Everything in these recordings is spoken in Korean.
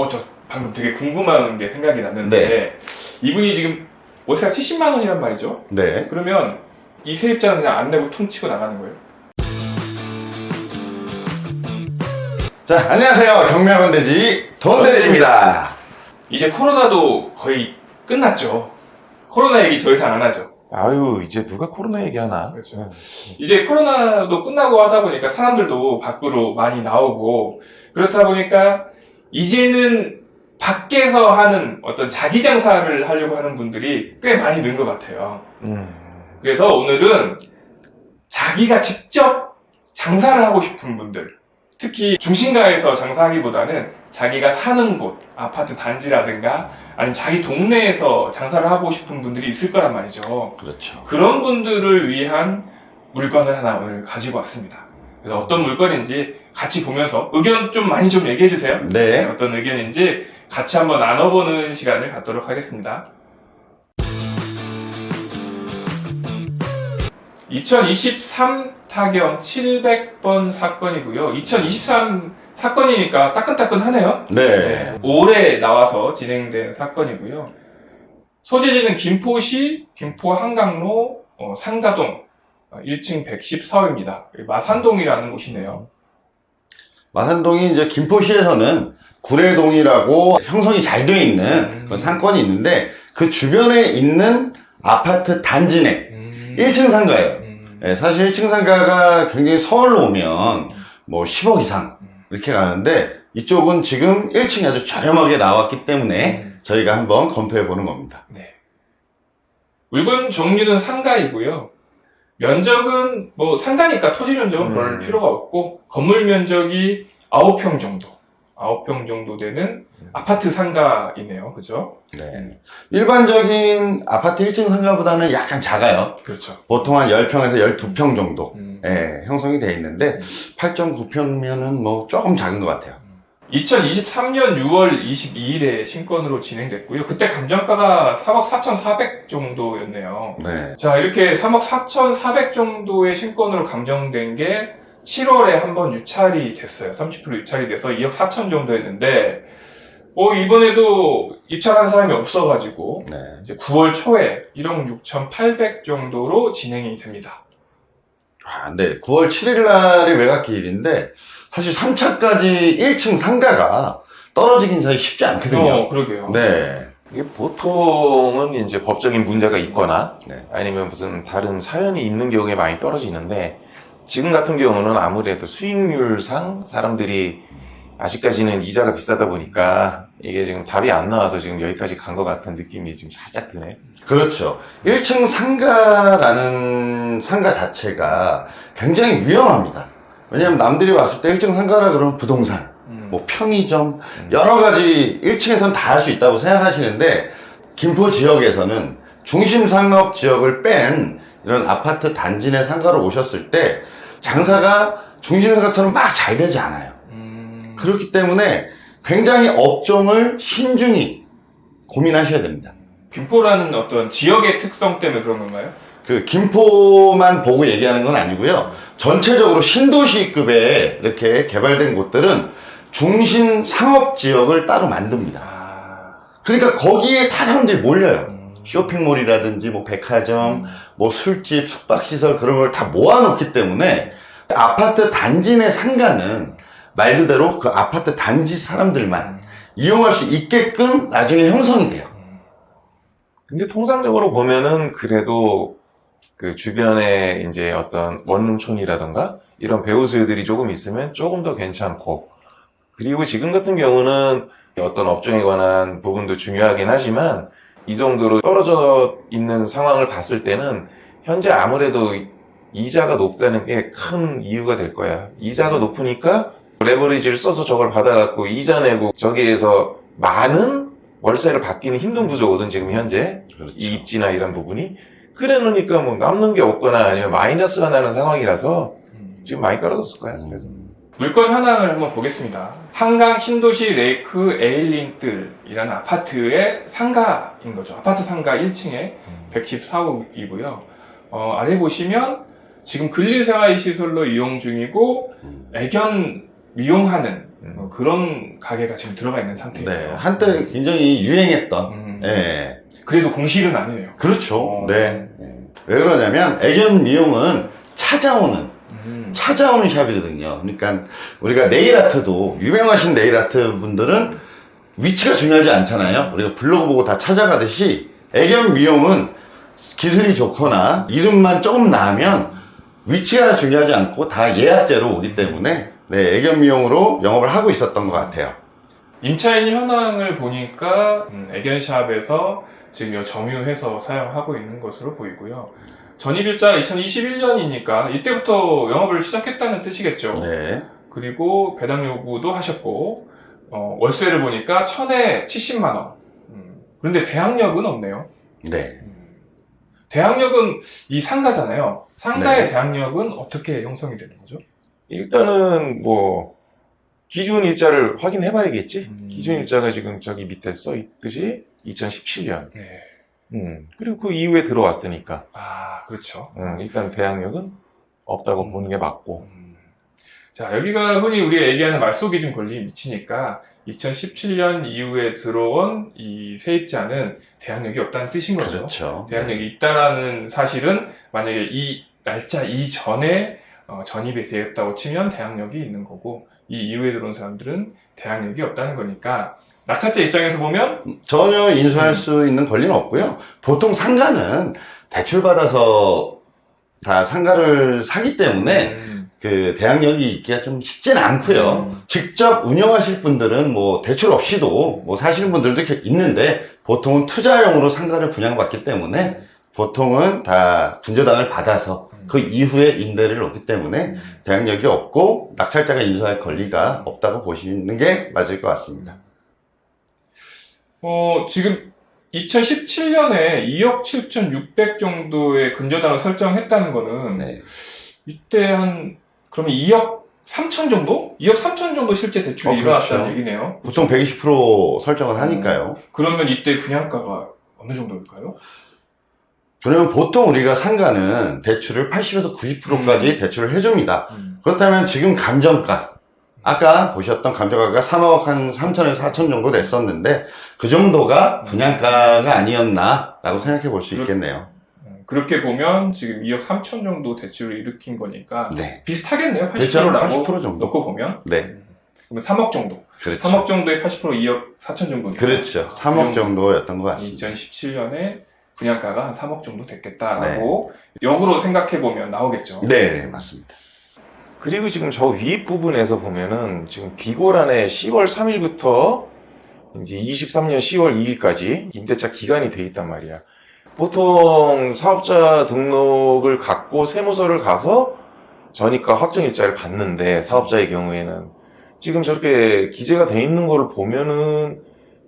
어, 저 방금 되게 궁금한 게 생각이 났는데, 네. 이분이 지금 월세가 70만 원이란 말이죠? 네. 그러면 이 세입자는 그냥 안 내고 퉁 치고 나가는 거예요? 자, 안녕하세요. 경매하면 되지 돈대지입니다. 이제 코로나도 거의 끝났죠. 코로나 얘기 더 이상 안 하죠. 아유, 이제 누가 코로나 얘기하나? 그렇죠. 이제 코로나도 끝나고 하다 보니까 사람들도 밖으로 많이 나오고 그렇다 보니까 이제는 밖에서 하는 어떤 자기 장사를 하려고 하는 분들이 꽤 많이 는 것 같아요. 음. 그래서 오늘은 자기가 직접 장사를 하고 싶은 분들, 특히 중심가에서 장사하기보다는 자기가 사는 곳, 아파트 단지라든가 아니면 자기 동네에서 장사를 하고 싶은 분들이 있을 거란 말이죠. 그렇죠. 그런 분들을 위한 물건을 하나 오늘 가지고 왔습니다. 그래서 어떤 물건인지 같이 보면서 의견 좀 많이 좀 얘기해 주세요. 네. 어떤 의견인지 같이 한번 나눠보는 시간을 갖도록 하겠습니다. 2023 타경 700번 사건이고요. 2023 사건이니까 따끈따끈하네요. 네. 네, 올해 나와서 진행된 사건이고요. 소재지는 김포시 김포 한강로 어, 상가동 어, 1층 114호입니다. 마산동이라는 곳이네요. 마산동이 이제 김포시에서는 구례동이라고 형성이 잘 돼 있는 음. 그런 상권이 있는데 그 주변에 있는 아파트 단지 내 음, 1층 상가예요. 음, 예, 사실 1층 상가가 굉장히 서울로 오면 뭐 10억 이상 이렇게 가는데 이쪽은 지금 1층이 아주 저렴하게 나왔기 때문에 음. 저희가 한번 검토해 보는 겁니다. 네. 물건 종류는 상가이고요. 면적은 뭐 상가니까 토지 면적은 음. 별 필요가 없고 건물 면적이 9평 정도. 9평 정도 되는 아파트 상가이네요. 그죠? 네. 일반적인 아파트 1층 상가보다는 약간 작아요. 그렇죠. 보통 한 10평에서 12평 정도 음. 예, 형성이 되어 있는데 8.9평면은 뭐 조금 작은 것 같아요. 2023년 6월 22일에 신건으로 진행됐고요. 그때 감정가가 3억 4,400 정도였네요. 네. 자, 이렇게 3억 4,400 정도의 신건으로 감정된 게 7월에 한번 유찰이 됐어요. 30% 유찰이 돼서 2억 4천 정도였는데, 어, 이번에도 유찰한 사람이 없어가지고, 네. 이제 9월 초에 1억 6,800 정도로 진행이 됩니다. 아, 네. 9월 7일 날이 매각 기일인데 사실 3차까지 1층 상가가 떨어지긴 사실 쉽지 않거든요. 어, 그러게요. 네. 이게 보통은 이제 법적인 문제가 있거나 네. 아니면 무슨 다른 사연이 있는 경우에 많이 떨어지는데 지금 같은 경우는 아무래도 수익률상 사람들이 아직까지는 이자가 비싸다 보니까 이게 지금 답이 안 나와서 지금 여기까지 간 것 같은 느낌이 좀 살짝 드네. 그렇죠. 1층 상가라는 상가 자체가 굉장히 위험합니다. 왜냐하면 남들이 봤을 때 1층 상가라 그러면 부동산, 음. 뭐 편의점, 여러 가지 1층에서는 다할 수 있다고 생각하시는데 김포 지역에서는 중심 상업 지역을 뺀 이런 아파트 단지 내 상가로 오셨을 때 장사가 중심 상가처럼 막 잘 되지 않아요. 음, 그렇기 때문에 굉장히 업종을 신중히 고민하셔야 됩니다. 김포라는 어떤 지역의 특성 때문에 그런 건가요? 그 김포만 보고 얘기하는 건 아니고요. 전체적으로 신도시급에 이렇게 개발된 곳들은 중심 상업 지역을 따로 만듭니다. 아, 그러니까 거기에 다 사람들이 몰려요. 음. 쇼핑몰이라든지 뭐 백화점, 음. 뭐 술집, 숙박시설 그런 걸 다 모아놓기 때문에 아파트 단지 내 상가는 말 그대로 그 아파트 단지 사람들만 이용할 수 있게끔 나중에 형성이 돼요. 근데 통상적으로 보면은 그래도 그 주변에 이제 어떤 원룸촌이라던가 이런 배우수요들이 조금 있으면 조금 더 괜찮고 그리고 지금 같은 경우는 어떤 업종에 관한 부분도 중요하긴 하지만 이 정도로 떨어져 있는 상황을 봤을 때는 현재 아무래도 이자가 높다는 게 큰 이유가 될 거야. 이자가 높으니까 레버리지를 써서 저걸 받아갖고 이자 내고 저기에서 많은 월세를 받기는 힘든 구조거든 지금 현재 그렇죠. 이 입지나 이런 부분이 그래 놓으니까 뭐 남는 게 없거나 아니면 마이너스가 나는 상황이라서 음. 지금 많이 떨어졌을 거야 그래서 물건 현황을 한번 보겠습니다. 한강 신도시 레이크 에일린뜰이라는 아파트의 상가인 거죠. 아파트 상가 1층에 114호이고요. 아래 보시면 지금 근리생활시설로 이용 중이고 음. 애견 이용하는 음. 어, 그런 가게가 지금 들어가 있는 상태예요. 네. 한때 굉장히 유행했던, 음. 예. 그래도 공실은 아니에요. 그렇죠. 어. 네. 예. 왜 그러냐면, 애견 미용은 찾아오는, 음. 찾아오는 샵이거든요. 그러니까 우리가 네일 아트도 유명하신 네일 아트 분들은 위치가 중요하지 않잖아요. 우리가 블로그 보고 다 찾아가듯이 애견 미용은 기술이 좋거나 이름만 조금 나면 위치가 중요하지 않고 다 예약제로 오기 때문에 네, 애견 미용으로 영업을 하고 있었던 것 같아요. 임차인 현황을 보니까 음, 애견샵에서 지금 요 점유해서 사용하고 있는 것으로 보이고요. 전입일자 2021년이니까 이때부터 영업을 시작했다는 뜻이겠죠. 네. 그리고 배당 요구도 하셨고 어, 월세를 보니까 천에 70만 원. 음, 그런데 대항력은 없네요. 네. 음, 대항력은 이 상가잖아요. 상가의 네. 대항력은 어떻게 형성이 되는 거죠? 일단은 뭐 기준 일자를 확인해 봐야겠지. 음. 기준 일자가 지금 저기 밑에 써 있듯이 2017년. 네. 음. 그리고 그 이후에 들어왔으니까. 아 그렇죠. 음, 일단 대항력은 없다고 음. 보는 게 맞고. 음. 자, 여기가 흔히 우리가 얘기하는 말소 기준 권리 미치니까 2017년 이후에 들어온 이 세입자는 대항력이 없다는 뜻인 거죠. 그렇죠. 대항력이 있다라는 사실은 만약에 이 날짜 이전에 어, 전입이 되었다고 치면 대항력이 있는 거고 이 이후에 들어온 사람들은 대항력이 없다는 거니까 낙찰자 입장에서 보면 전혀 인수할 음. 수 있는 권리는 없고요. 보통 상가는 대출받아서 다 상가를 사기 때문에 음, 그 대항력이 있기가 좀 쉽지는 않고요. 음. 직접 운영하실 분들은 뭐 대출 없이도 뭐 사시는 분들도 있는데 보통은 투자용으로 상가를 분양받기 때문에 보통은 다 분저당을 받아서 그 이후에 임대를 놓기 때문에 음. 대항력이 없고 낙찰자가 인수할 권리가 없다고 보시는 게 맞을 것 같습니다. 어, 지금 2017년에 2억 7,600 정도의 근저당을 설정했다는 거는 네. 이때 한 그러면 2억 3천 정도? 2억 3천 정도 실제 대출이 어, 일어났다는 그렇죠. 얘기네요. 보통 120% 설정을 하니까요. 그러면 이때 분양가가 어느 정도일까요? 그러면 보통 우리가 상가는 대출을 80에서 90%까지 대출을 해줍니다. 그렇다면 지금 감정가, 아까 보셨던 감정가가 3억 한 3천에서 4천 정도 냈었는데 그 정도가 분양가가 아니었나라고 생각해 볼 수 있겠네요. 음, 그렇게 보면 지금 2억 3천 정도 대출을 일으킨 거니까 네. 비슷하겠네요. 그렇죠. 80%라고 80% 정도. 놓고 보면 네. 그러면 3억 정도. 그렇죠. 3억 정도에 80% 2억 4천 정도니까. 그렇죠. 3억 정도였던 것 같습니다. 2017년에 분양가가 한 3억 정도 됐겠다라고 역으로 생각해 보면 나오겠죠. 네, 네, 맞습니다. 그리고 지금 저위 부분에서 보면은 지금 비고란에 10월 3일부터 이제 23년 10월 2일까지 임대차 기간이 돼 있단 말이야. 보통 사업자 등록을 갖고 세무서를 가서 전입가 확정 일자를 받는데 사업자의 경우에는 지금 저렇게 기재가 돼 있는 거를 보면은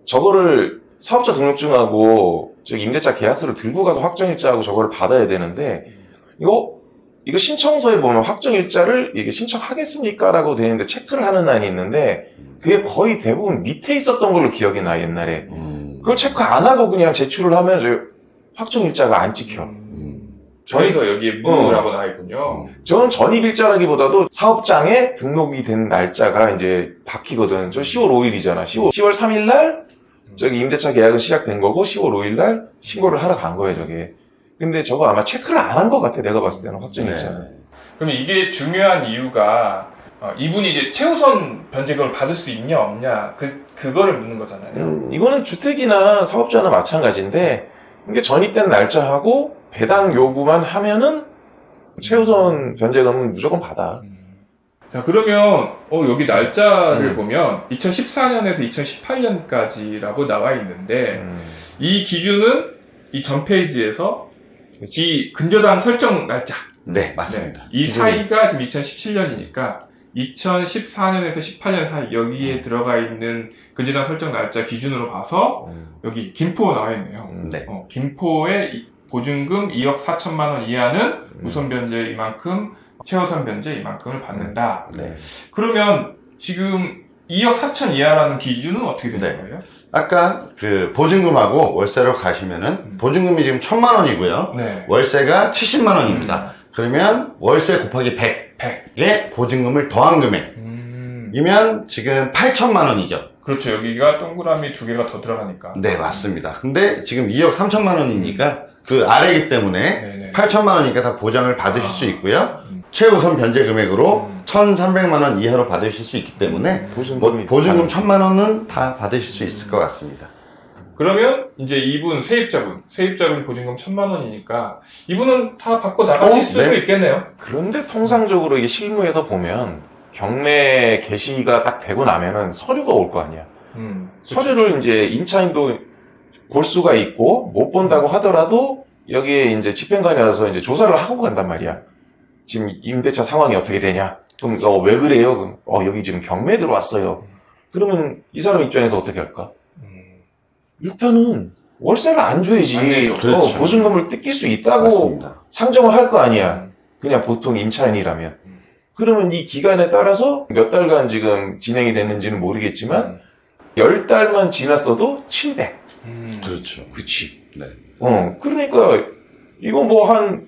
저거를 사업자 등록증하고 저기 임대차 계약서를 들고 가서 확정일자하고 저거를 받아야 되는데 이거 이거 신청서에 보면 확정일자를 이게 신청하겠습니까라고 되어 있는데 체크를 하는 난이 있는데 그게 거의 대부분 밑에 있었던 걸로 기억이 나 옛날에 음, 그걸 체크 안 하고 그냥 제출을 하면 저 확정일자가 안 찍혀. 음, 음, 여기에 무라고 나와 있군요. 저는 전입일자라기보다도 사업장에 등록이 된 날짜가 이제 바뀌거든. 저 10월 5일이잖아. 10월, 10월 3일 날 저기 임대차 계약은 시작된 거고 10월 5일 날 신고를 하러 간 거예요, 저게. 근데 저거 아마 체크를 안 한 것 같아. 내가 봤을 때는 확정일자는. 네. 그러면 이게 중요한 이유가 어, 이분이 이제 최우선 변제금을 받을 수 있냐 없냐 그 그거를 묻는 거잖아요. 음, 이거는 주택이나 사업자나 마찬가지인데 이게 전입된 날짜하고 배당 요구만 하면은 최우선 변제금은 무조건 받아. 음. 자 그러면 어, 여기 날짜를 음. 보면 2014년에서 2018년까지라고 나와 있는데 음. 이 기준은 이 전 페이지에서 이 근저당 설정 날짜 네, 맞습니다. 네. 이. 사이가 지금 2017년이니까 2014년에서 18년 사이 여기에 음. 들어가 있는 근저당 설정 날짜 기준으로 봐서 음. 여기 김포 나와 있네요. 음. 네. 어, 김포의 이- 보증금 2억 4천만 원 이하는 음. 우선 변제 이만큼, 최우선 변제 이만큼을 받는다. 네. 그러면 지금 2억 4천 이하라는 기준은 어떻게 되는 네. 거예요? 아까 그 보증금하고 월세로 가시면은 음. 보증금이 지금 천만 원이고요. 네. 월세가 70만 원입니다. 그러면 월세 곱하기 100. 100에 보증금을 더한 금액. 음. 이면 지금 8천만 원이죠. 그렇죠. 여기가 동그라미 두 개가 더 들어가니까. 네, 맞습니다. 근데 지금 2억 3천만 원이니까 그 아래이기 때문에 네네. 8천만 원이니까 다 보장을 받으실 아. 수 있고요. 음. 최우선 변제 금액으로 음. 1,300만 원 이하로 받으실 수 있기 때문에 뭐 보증금이 보증금 다- 1천만 원은 다 받으실 수 있을 것 같습니다. 그러면 이제 이분 세입자분, 세입자분 보증금 천만 원이니까 이분은 다 받고 나가실 어? 수도 네. 있겠네요. 그런데 통상적으로 이게 실무에서 보면 경매 개시가 딱 되고 나면은 서류가 올 거 아니야. 음. 서류를 이제 임차인도 볼 수가 있고 못 본다고 하더라도 여기에 이제 집행관이 와서 이제 조사를 하고 간단 말이야. 지금 임대차 상황이 어떻게 되냐? 그럼 어, 왜 그래요? 그럼 어, 여기 지금 경매 들어왔어요. 그러면 이 사람 입장에서 어떻게 할까? 음. 일단은 월세를 안 줘야지. 안 내죠. 어, 그렇죠. 보증금을 뜯길 수 있다고 맞습니다. 상정을 할 거 아니야. 그냥 보통 임차인이라면. 음. 그러면 이 기간에 따라서 몇 달간 지금 진행이 됐는지는 모르겠지만 음. 열 달만 지났어도 700. 음. 그렇죠. 그치. 네. 어, 그러니까 이거 뭐한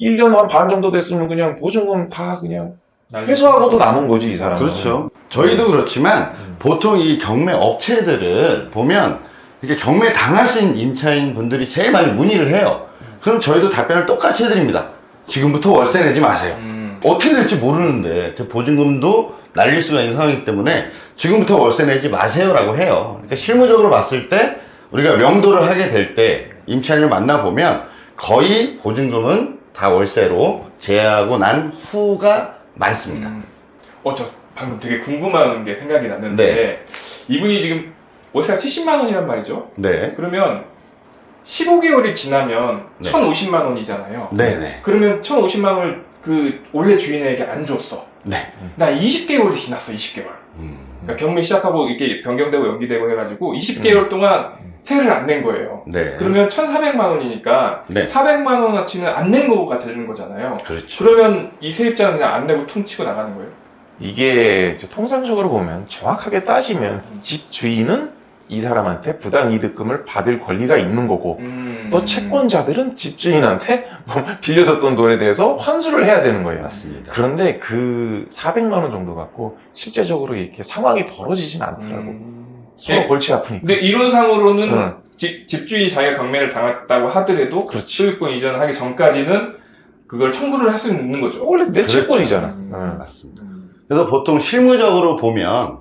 1년 한 반 정도 됐으면 그냥 보증금 다 그냥. 회수하고도 남은 거지, 이 사람은. 그렇죠. 저희도 그렇지만 음. 보통 이 경매 업체들을 보면 이렇게 경매 당하신 임차인 분들이 제일 많이 문의를 해요. 그럼 저희도 답변을 똑같이 해드립니다. 지금부터 월세 내지 마세요. 음. 어떻게 될지 모르는데 제 보증금도 날릴 수가 있는 상황이기 때문에 지금부터 월세 내지 마세요라고 해요. 그러니까 실무적으로 봤을 때 우리가 명도를 하게 될 때 임차인을 만나보면 거의 보증금은 다 월세로 제하고 난 후가 많습니다. 음. 어, 저 방금 되게 궁금한 게 생각이 났는데 네. 이분이 지금 월세가 70만 원이란 말이죠. 네. 그러면 15개월이 지나면 네. 1,050만 원이잖아요. 네네. 그러면 1,050만 원을 그 원래 주인에게 안 줬어. 네. 나 20개월이 지났어, 20개월. 음. 그러니까 경매 시작하고 이렇게 변경되고 연기되고 해가지고 20개월 동안 세를 안 낸 거예요. 네. 그러면 1,400만 원이니까 네. 400만 원어치는 안 낸 거가 되는 거잖아요. 그렇죠. 그러면 이 세입자는 그냥 안 내고 퉁치고 나가는 거예요? 이게 통상적으로 보면 정확하게 따지면 집 주인은 이 사람한테 부당 이득금을 받을 권리가 있는 거고 음. 또 채권자들은 집 주인한테 뭐 빌려줬던 돈에 대해서 환수를 해야 되는 거예요. 맞습니다. 그런데 그 400만 원 정도 갖고 실제적으로 이렇게 상황이 벌어지진 않더라고. 음. 서로 네. 골치 아프니까. 근데 이론상으로는 응. 집, 집주인이 자기가 경매를 당했다고 하더라도 그렇지. 소유권 이전하기 전까지는 그걸 청구를 할 수 있는 거죠. 원래 내 그렇죠. 채권이잖아. 음. 응. 맞습니다. 그래서 보통 실무적으로 보면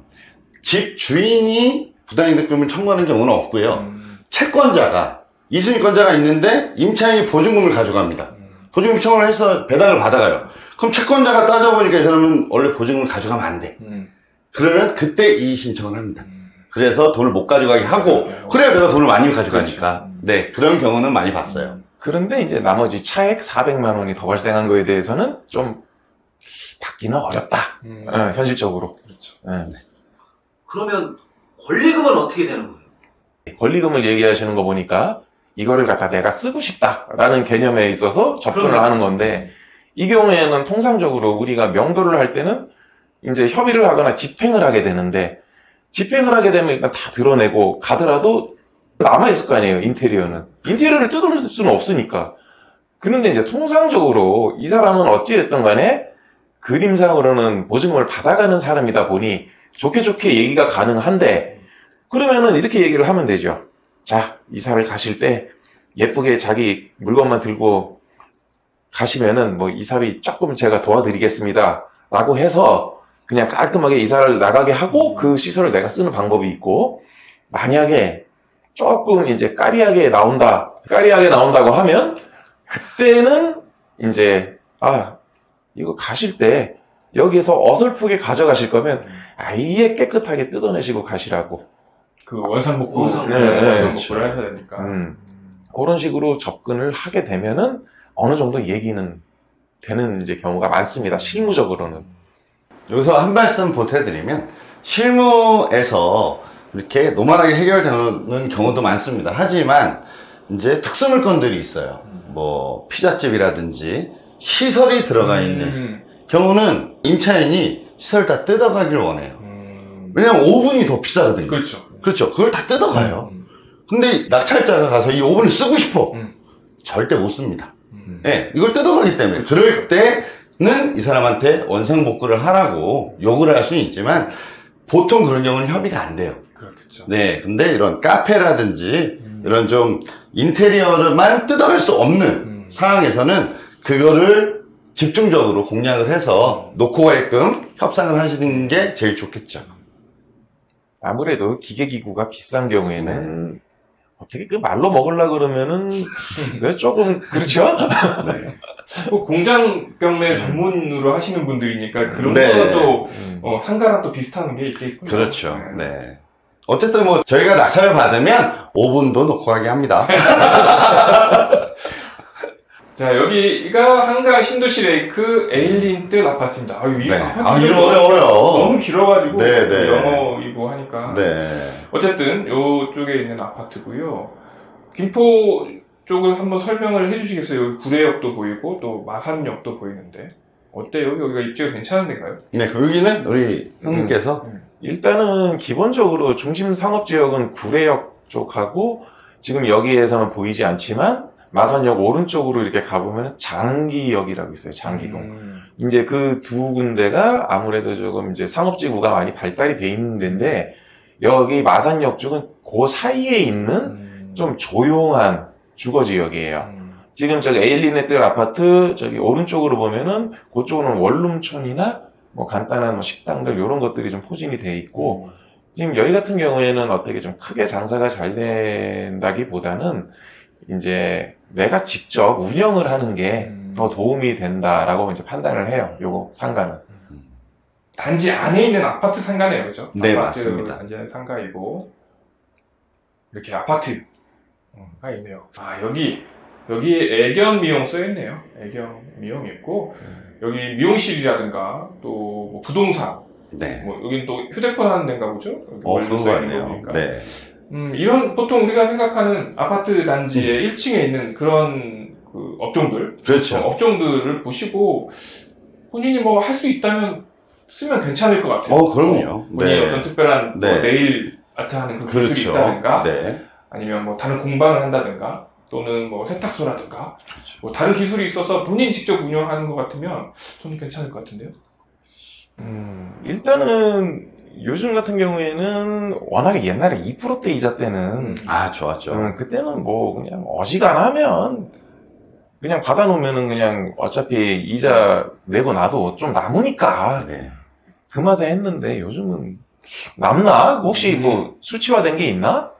집 주인이 부당이득금을 청구하는 경우는 없고요. 음. 채권자가 이순위권자가 있는데 임차인이 보증금을 가져갑니다. 음. 보증금 신청을 해서 배당을 받아가요. 그럼 채권자가 따져보니까 이 사람은 원래 보증금을 가져가면 안 돼. 음. 그러면 그때 이의 신청을 합니다. 음. 그래서 돈을 못 가져가게 하고 그래야 내가 돈을 많이 가져가니까. 그렇죠. 네 그런 경우는 많이 봤어요. 그런데 이제 나머지 차액 400만 원이 더 발생한 거에 대해서는 좀 받기는 어렵다. 음. 어, 현실적으로. 그렇죠. 예. 그러면 권리금은 어떻게 되는 거예요? 권리금을 얘기하시는 거 보니까 이거를 갖다 내가 쓰고 싶다라는 개념에 있어서 접근을 그럼요. 하는 건데 이 경우에는 통상적으로 우리가 명도를 할 때는 이제 협의를 하거나 집행을 하게 되는데 집행을 하게 되면 일단 다 드러내고 가더라도 남아있을 거 아니에요 인테리어는 인테리어를 뜯을 수는 없으니까 그런데 이제 통상적으로 이 사람은 어찌됐든 간에 그림상으로는 보증금을 받아가는 사람이다 보니 좋게 좋게 얘기가 가능한데 그러면은 이렇게 얘기를 하면 되죠. 자, 이사를 가실 때 예쁘게 자기 물건만 들고 가시면은 뭐 이사비 조금 제가 도와드리겠습니다. 라고 해서 그냥 깔끔하게 이사를 나가게 하고 그 시설을 내가 쓰는 방법이 있고 만약에 조금 이제 까리하게 나온다, 까리하게 나온다고 하면 그때는 이제 아, 이거 가실 때 여기서 어설프게 가져가실 거면 아예 깨끗하게 뜯어내시고 가시라고. 그 원상복구, 원상복구. 네, 네, 원상복구를 하셔야 되니까. 음. 그런 식으로 접근을 하게 되면은 어느 정도 얘기는 되는 이제 경우가 많습니다. 실무적으로는. 여기서 한 말씀 보태드리면 실무에서 이렇게 노멀하게 해결되는 경우도 많습니다. 하지만 이제 특수 물건들이 있어요. 뭐 피자집이라든지 시설이 들어가 있는 음. 경우는 임차인이 시설 다 뜯어가길 원해요. 음. 왜냐면 오븐이 더 비싸거든요. 그렇죠. 그렇죠. 그걸 다 뜯어가요. 음. 근데 낙찰자가 가서 이 오븐을 쓰고 싶어. 음. 절대 못 씁니다. 음. 예, 이걸 뜯어가기 때문에. 그럴 때 이 사람한테 원상복구를 하라고 요구를 할 수는 있지만 보통 그런 경우는 협의가 안 돼요. 그렇겠죠. 네, 근데 이런 카페라든지 이런 좀 인테리어를만 뜯어갈 수 없는 음. 상황에서는 그거를 집중적으로 공략을 해서 놓고 가게끔 협상을 하시는 게 제일 좋겠죠. 아무래도 기계기구가 비싼 경우에는 어떻게 그 말로 먹으려 그러면은 그 조금 그렇죠? 네. 뭐 공장 경매 전문으로 하시는 분들이니까 그런 네. 거는 또 음. 어, 상가랑 또 비슷한 게 있겠군요. 그렇죠. 네. 어쨌든 뭐 저희가 낙찰을 받으면 5분도 놓고 가게 합니다. 자 여기가 한강 신도시 레이크 에일린 뜻 아파트입니다. 아유 이 네. 아파트 아, 이름이 이거 어려워요. 너무 길어가지고 네, 네. 영어이고 하니까 네. 어쨌든 요쪽에 있는 아파트고요. 김포 쪽을 한번 설명을 해주시겠어요? 여기 구례역도 보이고 또 마산역도 보이는데 어때요? 여기가 입지가 괜찮은 데가요? 네, 여기는 우리 형님께서 일단은 기본적으로 중심 상업 지역은 구례역 쪽하고 지금 여기에서는 보이지 않지만 마산역 오른쪽으로 이렇게 가보면 장기역이라고 있어요. 장기동. 음. 이제 그 두 군데가 아무래도 조금 이제 상업지구가 많이 발달이 돼 있는 데인데 여기 마산역 쪽은 그 사이에 있는 음. 좀 조용한 주거 지역이에요. 음. 지금 저기 에일리네뜰 아파트 저기 오른쪽으로 보면은 그쪽은 원룸촌이나 뭐 간단한 뭐 식당들 이런 것들이 좀 포진이 돼 있고 지금 여기 같은 경우에는 어떻게 좀 크게 장사가 잘 된다기보다는 이제 내가 직접 운영을 하는 게더 음. 도움이 된다라고 이제 판단을 해요. 요거 상가는. 단지 안에 있는 아파트 상가네요, 그죠? 네, 아파트 맞습니다. 단지 안에 상가이고 이렇게 아파트가 있네요. 아 여기 여기 애견 미용 써 있네요. 애견 미용 있고 여기 미용실이라든가 또뭐 부동산, 네. 뭐 여기는 또 휴대폰 하는 데인가 보죠? 어, 그런 써거 같네요. 네. 음, 이런 보통 우리가 생각하는 아파트 단지의 1층에 있는 그런 그 업종들, 그렇죠. 어, 업종들을 보시고 본인이 뭐 할 수 있다면 쓰면 괜찮을 것 같아요. 어, 그럼요. 본인이 네. 어떤 특별한 뭐 네. 네일 아트 하는 그 기술이 그렇죠. 있다든가 네. 아니면 뭐 다른 공방을 한다든가 또는 뭐 세탁소라든가 뭐 다른 기술이 있어서 본인이 직접 운영하는 것 같으면 저는 괜찮을 것 같은데요. 음, 일단은 요즘 같은 경우에는 워낙에 옛날에 2%대 이자 때는 아, 좋았죠. 음, 그때는 뭐 그냥 어지간하면 그냥 받아놓으면은 그냥 어차피 이자 내고 나도 좀 남으니까 네. 그 맛에 했는데 요즘은 남나? 혹시 음. 뭐 수치화된 게 있나?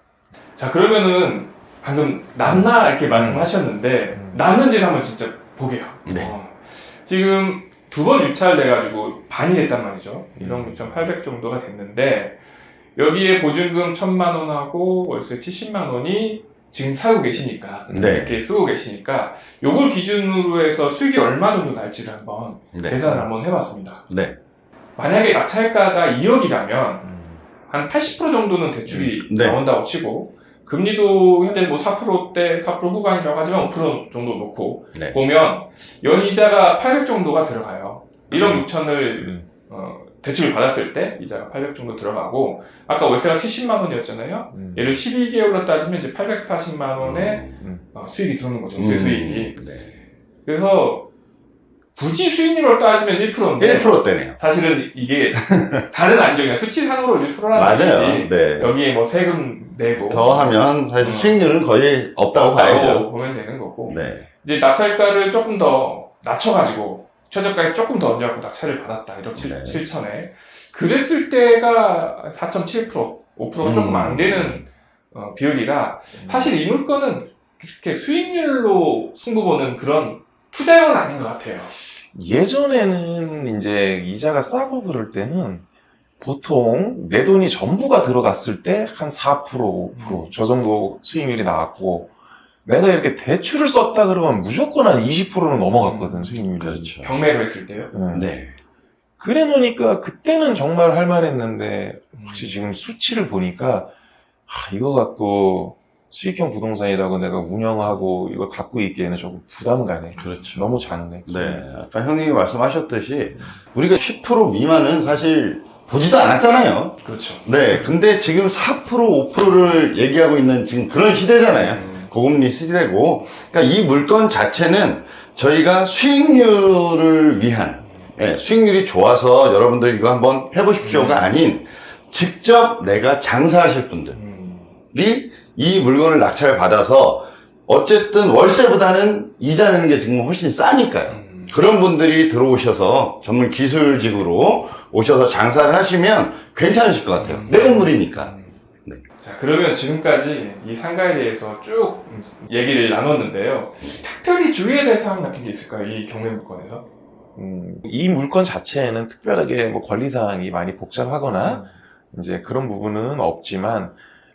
자 그러면은 방금 남나 이렇게 말씀하셨는데 음. 남는 지를 한번 진짜 보게요. 네. 어. 지금 두 번 유찰돼가지고 반이 됐단 말이죠. 1억 음. 6,800 정도가 됐는데 여기에 보증금 1,000만 원하고 월세 70만 원이 지금 살고 계시니까 네. 이렇게 쓰고 계시니까 요걸 기준으로 해서 수익이 얼마 정도 날지를 한번 네. 계산을 한번 해봤습니다. 네. 만약에 낙찰가가 2억이라면 음. 한80% 정도는 대출이 음, 네. 나온다고 치고 금리도 현재 뭐 4%대 4% 후반이라고 하지만 5% 정도 놓고 네. 보면 연이자가 800 정도가 들어가요. 1억 음. 6천을 음. 어, 대출을 받았을 때 이자가 800 정도 들어가고 아까 월세가 70만 원이었잖아요. 음. 얘를 12개월로 따지면 이제 840만 원의 음. 어, 수익이 들어오는 거죠. 음, 세 수익이. 네. 그래서 굳이 수익률로 따지면 1%인데 1%대네요. 사실은 이게 다른 안정이야. 수치상으로 1%라는 맞아요. 네. 여기에 뭐 세금 내고 더 하면 사실 어. 수익률은 거의 없다고 봐야죠. 보면 되는 거고 네. 이제 낙찰가를 조금 더 낮춰가지고 최저가에 조금 더 얹어갖고 낙찰을 받았다 1억 네. 7, 천에 그랬을 때가 4.7% 5%가 조금 음. 안 되는 어, 비율이라 사실 이 물건은 그렇게 수익률로 승부 보는 그런 투자용은 아닌 것 같아요. 예전에는 이제 이자가 싸고 그럴 때는 보통 내 돈이 전부가 들어갔을 때 한 4%, 5%저 정도 수익률이 나왔고 내가 이렇게 대출을 썼다 그러면 무조건 한 20%는 넘어갔거든 수익률이. 그렇죠. 경매로 했을 때요. 응. 네. 그래 놓으니까 그때는 정말 할만했는데 혹시 지금 수치를 보니까 아, 이거 갖고 수익형 부동산이라고 내가 운영하고 이거 갖고 있기에는 조금 부담 가네. 그렇죠. 너무 작네. 네. 아까 형님이 말씀하셨듯이 우리가 10% 미만은 사실 보지도 않았잖아요. 그렇죠. 네. 근데 지금 4% 5%를 얘기하고 있는 지금 그런 시대잖아요. 음. 고금리 시대고. 그러니까 이 물건 자체는 저희가 수익률을 위한 예, 수익률이 좋아서 여러분들 이거 한번 해보십시오가 아닌 직접 내가 장사하실 분들이 음. 이 물건을 낙찰 받아서 어쨌든 월세보다는 이자 내는 게 지금 훨씬 싸니까요. 음. 그런 분들이 들어오셔서 전문 기술직으로 오셔서 장사를 하시면 괜찮으실 것 같아요. 내 건물이니까. 자, 그러면 지금까지 이 상가에 대해서 쭉 얘기를 나눴는데요. 특별히 주의해야 될 사항 같은 게 있을까요? 이 경매 물건에서? 음, 이 물건 자체에는 특별하게 뭐 권리사항이 많이 복잡하거나 이제 그런 부분은 없지만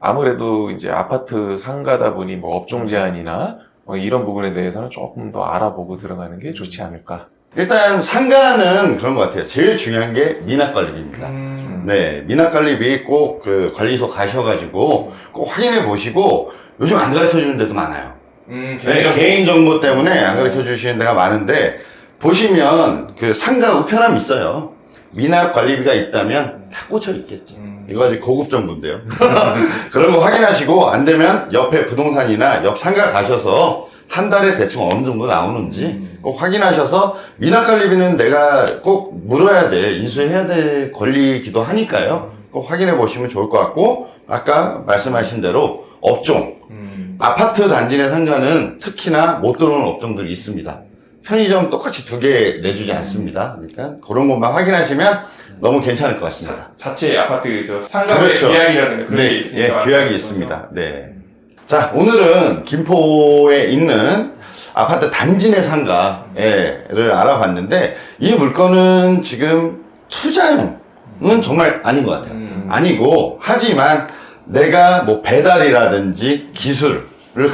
아무래도 이제 아파트 상가다 보니 뭐 업종 제한이나 뭐 이런 부분에 대해서는 조금 더 알아보고 들어가는 게 좋지 않을까. 일단 상가는 그런 것 같아요. 제일 중요한 게 미납관리비입니다. 음. 네, 미납관리비 꼭 그 관리소 가셔가지고 꼭 확인해 보시고 요즘 안 가르쳐 주는 데도 많아요. 음, 네, 개인 정보. 개인 정보 때문에 안 가르쳐 주시는 데가 많은데 보시면 그 상가 우편함 있어요. 미납 관리비가 있다면 다 꽂혀 있겠지. 음. 이거 아직 고급 정보인데요. 그런 거 확인하시고 안 되면 옆에 부동산이나 옆 상가 가셔서 한 달에 대충 어느 정도 나오는지 음. 꼭 확인하셔서 미납 관리비는 내가 꼭 물어야 돼 인수해야 될 권리기도 하니까요. 꼭 확인해 보시면 좋을 것 같고 아까 말씀하신 대로 업종 음. 아파트 단지 내 상가는 특히나 못 들어오는 업종들이 있습니다. 편의점 똑같이 두 개 내주지 않습니다. 그러니까 그런 것만 확인하시면 너무 괜찮을 것 같습니다. 자체 아파트 저 상가의 그렇죠. 계약이라든가 그런 게 네, 있으니까. 예, 규약이 말씀하신 있습니다. 네. 자, 오늘은 김포에 있는 아파트 단지 내 상가를 알아봤는데 이 물건은 지금 투자용은 정말 아닌 것 같아요. 음. 아니고 하지만 내가 뭐 배달이라든지 기술을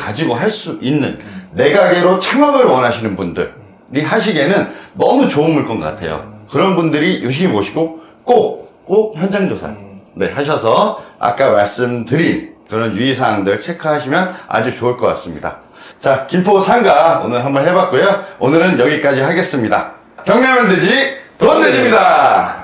가지고 할 수 있는 내 가게로 창업을 원하시는 분들 이 하시기에는 너무 좋은 물건 같아요. 그런 분들이 유심히 보시고 꼭, 꼭 현장 조사 음. 네, 하셔서 아까 말씀드린 그런 유의사항들 체크하시면 아주 좋을 것 같습니다. 자, 김포 상가 오늘 한번 해봤고요. 오늘은 여기까지 하겠습니다. 경매하면 되지, 돈 내집니다.